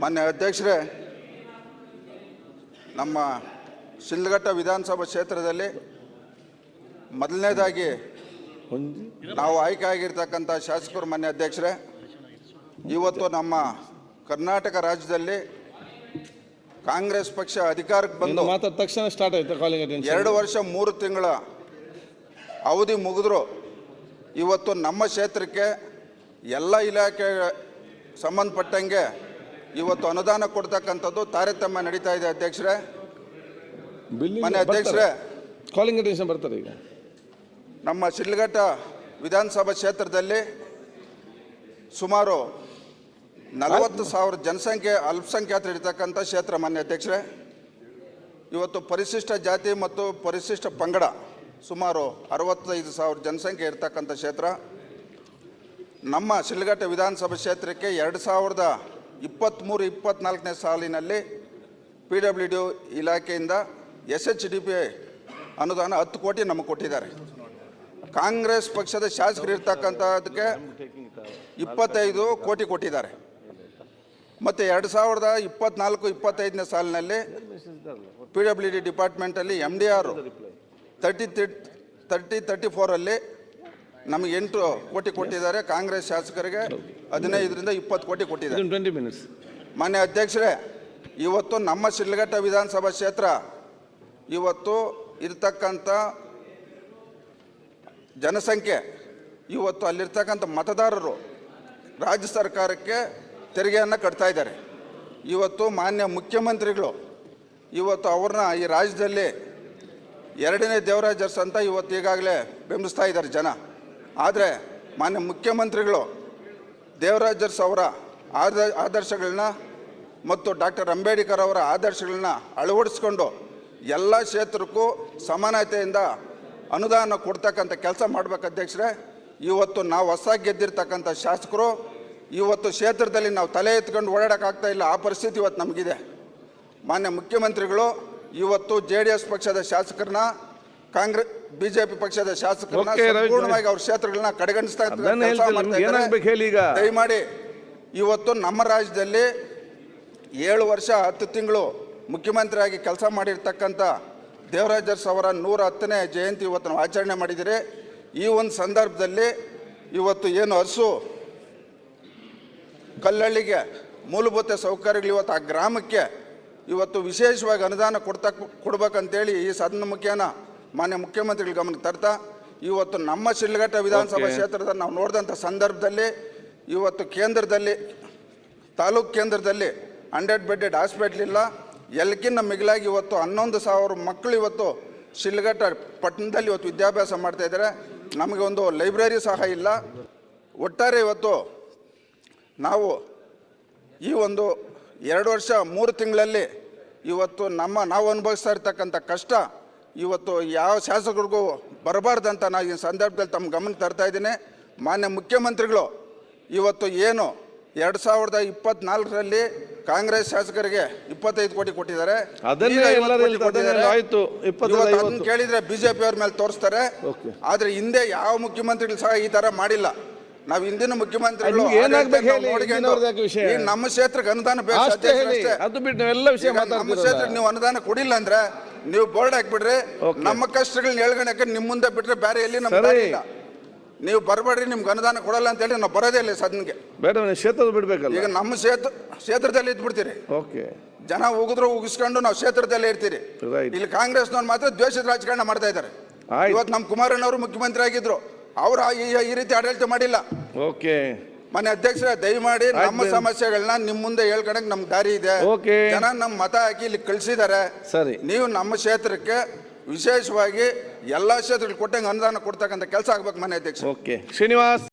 ಮಾನ್ಯ ಅಧ್ಯಕ್ಷರೇ ನಮ್ಮ ಶಿಲ್ಘಟ್ಟ ವಿಧಾನಸಭಾ ಕ್ಷೇತ್ರದಲ್ಲಿ ಮೊದಲನೇದಾಗಿ ನಾವು ಆಯ್ಕೆ ಆಗಿರ್ತಕ್ಕಂಥ ಶಾಸಕರು ಮಾನ್ಯ ಅಧ್ಯಕ್ಷರೇ ಇವತ್ತು ನಮ್ಮ ಕರ್ನಾಟಕ ರಾಜ್ಯದಲ್ಲಿ ಕಾಂಗ್ರೆಸ್ ಪಕ್ಷ ಅಧಿಕಾರಕ್ಕೆ ಬಂದು ಮಾತಾದ ತಕ್ಷಣ ಸ್ಟಾರ್ಟ್ ಆಯ್ತು ಕಾಲಿಂಗ್ ಎರಡು ವರ್ಷ ಮೂರು ತಿಂಗಳ ಅವಧಿ ಮುಗಿದ್ರು. ಇವತ್ತು ನಮ್ಮ ಕ್ಷೇತ್ರಕ್ಕೆ ಎಲ್ಲ ಇಲಾಖೆ ಸಂಬಂಧಪಟ್ಟಂಗೆ ಇವತ್ತು ಅನುದಾನ ಕೊಡ್ತಕ್ಕಂಥದ್ದು ತಾರತಮ್ಯ ನಡೀತಾ ಇದೆ ಅಧ್ಯಕ್ಷರೇ. ಮನೆ ಅಧ್ಯಕ್ಷರೇ. ಕಾಲಿಂಗ್ ಬರ್ತಾರೆ ಈಗ? ನಮ್ಮ ಶಿಡ್ಲಘಟ್ಟ ವಿಧಾನಸಭಾ ಕ್ಷೇತ್ರದಲ್ಲಿ ಸುಮಾರು ನಲವತ್ತು ಸಾವಿರ ಜನಸಂಖ್ಯೆ ಅಲ್ಪಸಂಖ್ಯಾತರು ಇರತಕ್ಕಂಥ ಕ್ಷೇತ್ರ ಮಾನ್ಯ ಅಧ್ಯಕ್ಷರೇ. ಇವತ್ತು ಪರಿಶಿಷ್ಟ ಜಾತಿ ಮತ್ತು ಪರಿಶಿಷ್ಟ ಪಂಗಡ ಸುಮಾರು ಅರವತ್ತೈದು ಸಾವಿರ ಜನಸಂಖ್ಯೆ ಇರ್ತಕ್ಕಂಥ ಕ್ಷೇತ್ರ. ನಮ್ಮ ಶಿಲ್ಘಟ್ಟ ವಿಧಾನಸಭಾ ಕ್ಷೇತ್ರಕ್ಕೆ ಎರಡು ಸಾವಿರದ ಇಪ್ಪತ್ತ್ಮೂರು ಇಪ್ಪತ್ತ್ನಾಲ್ಕನೇ ಸಾಲಿನಲ್ಲಿ ಪಿ ಡಬ್ಲ್ಯೂ ಡಿ ಇಲಾಖೆಯಿಂದ ಎಸ್ ಎಚ್ ಡಿ ಪಿ ಅನುದಾನ ಹತ್ತು ಕೋಟಿ ನಮಗೆ ಕೊಟ್ಟಿದ್ದಾರೆ. ಕಾಂಗ್ರೆಸ್ ಪಕ್ಷದ ಶಾಸಕರು ಇರ್ತಕ್ಕಂಥದಕ್ಕೆ ಇಪ್ಪತ್ತೈದು ಕೋಟಿ ಕೊಟ್ಟಿದ್ದಾರೆ. ಮತ್ತು ಎರಡು ಸಾವಿರದ ಇಪ್ಪತ್ನಾಲ್ಕು, ಇಪ್ಪತ್ತೈದನೇ ಸಾಲಿನಲ್ಲಿ ಪಿ ಡಬ್ಲ್ಯೂ ಡಿ ಡಿಪಾರ್ಟ್ಮೆಂಟಲ್ಲಿ ಎಂ ಡಿ ಆರು ತರ್ಟಿ ತರ್ಟಿ ತರ್ಟಿ ಫೋರಲ್ಲಿ ನಮಗೆ ಎಂಟು ಕೋಟಿ ಕೊಟ್ಟಿದ್ದಾರೆ ಕಾಂಗ್ರೆಸ್ ಶಾಸಕರಿಗೆ ಹದಿನೈದರಿಂದ ಇಪ್ಪತ್ತು ಕೋಟಿ ಕೊಟ್ಟಿದ್ದಾರೆ ಟ್ವೆಂಟಿ ಮಿನಿಟ್ಸ್ ಮಾನ್ಯ ಅಧ್ಯಕ್ಷರೇ ಇವತ್ತು ನಮ್ಮ ಶಿಡ್ಲಘಟ್ಟ ವಿಧಾನಸಭಾ ಕ್ಷೇತ್ರ ಇವತ್ತು ಇರ್ತಕ್ಕಂಥ ಜನಸಂಖ್ಯೆ ಇವತ್ತು ಅಲ್ಲಿರ್ತಕ್ಕಂಥ ಮತದಾರರು ರಾಜ್ಯ ಸರ್ಕಾರಕ್ಕೆ ತೆರಿಗೆಯನ್ನು ಕಟ್ತಾ ಇದ್ದಾರೆ. ಇವತ್ತು ಮಾನ್ಯ ಮುಖ್ಯಮಂತ್ರಿಗಳು ಇವತ್ತು ಅವ್ರನ್ನ ಈ ರಾಜ್ಯದಲ್ಲಿ ಎರಡನೇ ದೇವರಾಜರ್ಸ್ ಅಂತ ಇವತ್ತು ಈಗಾಗಲೇ ಬೆಂಬಲಿಸ್ತಾ ಇದ್ದಾರೆ ಜನ. ಆದರೆ ಮಾನ್ಯ ಮುಖ್ಯಮಂತ್ರಿಗಳು ದೇವರಾಜರ್ಸ್ ಅವರ ಆದ, ಆದರ್ಶಗಳನ್ನ ಮತ್ತು ಡಾಕ್ಟರ್ ಅಂಬೇಡ್ಕರ್ ಅವರ ಆದರ್ಶಗಳನ್ನ ಅಳವಡಿಸ್ಕೊಂಡು ಎಲ್ಲ ಕ್ಷೇತ್ರಕ್ಕೂ ಸಮಾನತೆಯಿಂದ ಅನುದಾನ ಕೊಡ್ತಕ್ಕಂಥ ಕೆಲಸ ಮಾಡ್ಬೇಕು ಅಧ್ಯಕ್ಷರೇ. ಇವತ್ತು ನಾವು ಹೊಸ ಗೆದ್ದಿರ್ತಕ್ಕಂಥ ಶಾಸಕರು, ಇವತ್ತು ಕ್ಷೇತ್ರದಲ್ಲಿ ನಾವು ತಲೆ ಎತ್ಕೊಂಡು ಓಡಾಡೋಕ್ಕಾಗ್ತಾ ಇಲ್ಲ, ಆ ಪರಿಸ್ಥಿತಿ ಇವತ್ತು ನಮಗಿದೆ. ಮಾನ್ಯ ಮುಖ್ಯಮಂತ್ರಿಗಳು, ಇವತ್ತು ಜೆ ಡಿ ಎಸ್ ಪಕ್ಷದ ಶಾಸಕರನ್ನ ಕಾಂಗ್ರೆಸ್ ಬಿಜೆಪಿ ಪಕ್ಷದ ಶಾಸಕರನ್ನ Okay, ರವಿ- ಸಂಪೂರ್ಣವಾಗಿ ಅವ್ರ ಕ್ಷೇತ್ರಗಳನ್ನ ಕಡೆಗಣಿಸ್ತಾ ಅದನ್ನ ಕೆಲಸ ಹೇಳ್ತಿಲ್ಲ, ಮಾಡ್ತಾ ನಿಮ್ಗೆ ಇದ್ದಾರೆ. ಏನಾಗ್ಬೇಕು ಹೇಳಿ ಈಗ? ದಯಮಾಡಿ ಇವತ್ತು ನಮ್ಮ ರಾಜ್ಯದಲ್ಲಿ ಏಳು ವರ್ಷ ಹತ್ತು ತಿಂಗಳು ಮುಖ್ಯಮಂತ್ರಿಯಾಗಿ ಕೆಲಸ ಮಾಡಿರ್ತಕ್ಕಂಥ ದೇವರಾಜರ್ಸ್ ಅವರ ನೂರ ಹತ್ತನೇ ಜಯಂತಿ ಇವತ್ತು ನಾವು ಆಚರಣೆ ಮಾಡಿದ್ದೀರಿ ಈ ಒಂದು ಸಂದರ್ಭದಲ್ಲಿ ಇವತ್ತು ಏನು ಹಸು ಕಲ್ಲಳ್ಳಿಗೆ ಮೂಲಭೂತ ಸೌಕರ್ಯಗಳು ಇವತ್ತು ಆ ಗ್ರಾಮಕ್ಕೆ ಇವತ್ತು ವಿಶೇಷವಾಗಿ ಅನುದಾನ ಕೊಡ್ತಾ ಕೊಡ್ಬೇಕಂತೇಳಿ ಈ ಸದನ ಮುಖೇನ ಮಾನ್ಯ ಮುಖ್ಯಮಂತ್ರಿಗಳ ಗಮನಕ್ಕೆ ತರ್ತಾ ಇವತ್ತು ನಮ್ಮ ಶಿಲ್ಘಟ್ಟ ವಿಧಾನಸಭಾ ಕ್ಷೇತ್ರದ ನಾವು ನೋಡಿದಂಥ ಸಂದರ್ಭದಲ್ಲಿ ಇವತ್ತು ಕೇಂದ್ರದಲ್ಲಿ ತಾಲೂಕು ಕೇಂದ್ರದಲ್ಲಿ ಹಂಡ್ರೆಡ್ ಬೆಡ್ಡೆಡ್ ಹಾಸ್ಪಿಟ್ಲ್ ಇಲ್ಲ. ಎಲ್ಲಕ್ಕಿಂತ ಮಿಗಿಲಾಗಿ ಇವತ್ತು ಹನ್ನೊಂದು ಸಾವಿರ ಮಕ್ಕಳು ಇವತ್ತು ಶಿಲ್ಘಟ್ಟ ಪಟ್ಟಣದಲ್ಲಿ ಇವತ್ತು ವಿದ್ಯಾಭ್ಯಾಸ ಮಾಡ್ತಾ ಇದ್ದಾರೆ. ನಮಗೆ ಒಂದು ಲೈಬ್ರರಿ ಸಹ ಇಲ್ಲ. ಒಟ್ಟಾರೆ ಇವತ್ತು ನಾವು ಈ ಒಂದು ಎರಡು ವರ್ಷ ಮೂರು ತಿಂಗಳಲ್ಲಿ ಇವತ್ತು ನಮ್ಮ ನಾವು ಅನುಭವಿಸ್ತಾ ಇರ್ತಕ್ಕಂಥ ಕಷ್ಟ ಇವತ್ತು ಯಾವ ಶಾಸಕರಿಗೂ ಬರಬಾರ್ದಂತ ನಾನು ಈ ಸಂದರ್ಭದಲ್ಲಿ ತಮ್ಮ ಗಮನಕ್ಕೆ ತರ್ತಾ ಇದ್ದೀನಿ. ಮಾನ್ಯ ಮುಖ್ಯಮಂತ್ರಿಗಳು ಇವತ್ತು ಏನು ಎರಡು ಸಾವಿರದ ಇಪ್ಪತ್ನಾಲ್ಕರಲ್ಲಿ ಕಾಂಗ್ರೆಸ್ ಶಾಸಕರಿಗೆ ಇಪ್ಪತ್ತೈದು ಕೋಟಿ ಕೊಟ್ಟಿದ್ದಾರೆ. ಅದನ್ನೇ ಕೇಳಿದ್ರೆ ಬಿಜೆಪಿ ಅವ್ರ ಮೇಲೆ ತೋರಿಸ್ತಾರೆ. ಆದ್ರೆ ಹಿಂದೆ ಯಾವ ಮುಖ್ಯಮಂತ್ರಿಗಳು ಸಹ ಈ ತರ ಮಾಡಿಲ್ಲ. ನಾವು ಹಿಂದಿನ ಮುಖ್ಯಮಂತ್ರಿಗಳು? ನಮ್ಮ ಕ್ಷೇತ್ರಕ್ಕೆ ಅನುದಾನ ಬೇಕು ನಮ್ಮ ಕ್ಷೇತ್ರಕ್ಕೆ ನೀವು ಅನುದಾನ ಕೊಡಿಲ್ಲ ಅಂದ್ರೆ ನೀವು ಬೋರ್ಡ್ ಹಾಕ್ಬಿಡ್ರಿ Okay. ನಮ್ಮ ಕಷ್ಟಗಳನ್ನ ಹೇಳ್ಗಣಕ್ಕೆ ನಿಮ್ ಮುಂದೆ ಬಿಟ್ರೆ ಬೇರೆ ಎಲ್ಲಿ ನಮ್ಮ ಸರಿ. ದಾರಿ ಇಲ್ಲ ನೀವು ಬರಬೇಡ್ರಿ ನಿಮ್ಗೆ ಅನುದಾನ ಕೊಡಲ್ಲ ಅಂತ ಹೇಳಿ ನಾವು ಬರೋದೇ ಇಲ್ಲ ಸದನಕ್ಕೆ ಬೇಡ ಕ್ಷೇತ್ರದ ಬಿಡ್ಬೇಕಲ್ಲ ಈಗ ನಮ್ಮ ಕ್ಷೇತ್ರ ಕ್ಷೇತ್ರದಲ್ಲಿ ಇದ್ಬಿಡ್ತೀರಿ. ಓಕೆ ಜನ ಉಗಿದ್ರು ಉಗಿಸ್ಕೊಂಡು ನಾವು ಕ್ಷೇತ್ರದಲ್ಲೇ ಇರ್ತೀರಿ. Right. ಇಲ್ಲಿ ಕಾಂಗ್ರೆಸ್ನವ್ರು ಮಾತ್ರ ದ್ವೇಷದ ರಾಜಕಾರಣ ಮಾಡ್ತಾ ಇದ್ದಾರೆ. ಆಯ್ತು. ಇವತ್ತು ನಮ್ಮ ಕುಮಾರಣ್ಣವರು ಮುಖ್ಯಮಂತ್ರಿ ಆಗಿದ್ರು. ಅವರು ಈ ರೀತಿ ಆಡಳಿತ ಮಾಡಿಲ್ಲ. ಓಕೆ ಮನೆ ಅಧ್ಯಕ್ಷರ ದಯಮಾಡಿ ನಮ್ಮ ಆಯ್ತು. ಸಮಸ್ಯೆಗಳನ್ನ ನಿಮ್ ಮುಂದೆ ಹೇಳ್ಕೊಳಕ್ ನಮ್ ದಾರಿ ಇದೆ. ಜನ ನಮ್ ಮತ ಹಾಕಿ ಇಲ್ಲಿ ಕಳ್ಸಿದ್ದಾರೆ ಸರಿ. ನೀವು ನಮ್ಮ ಕ್ಷೇತ್ರಕ್ಕೆ ವಿಶೇಷವಾಗಿ ಎಲ್ಲಾ ಕ್ಷೇತ್ರಗಳು ಕೊಟ್ಟಂಗೆ ಅನುದಾನ ಕೊಡ್ತಕ್ಕಂಥ ಕೆಲಸ ಆಗ್ಬೇಕು ಮನೆ ಅಧ್ಯಕ್ಷ ಓಕೆ. ಶ್ರೀನಿವಾಸ್.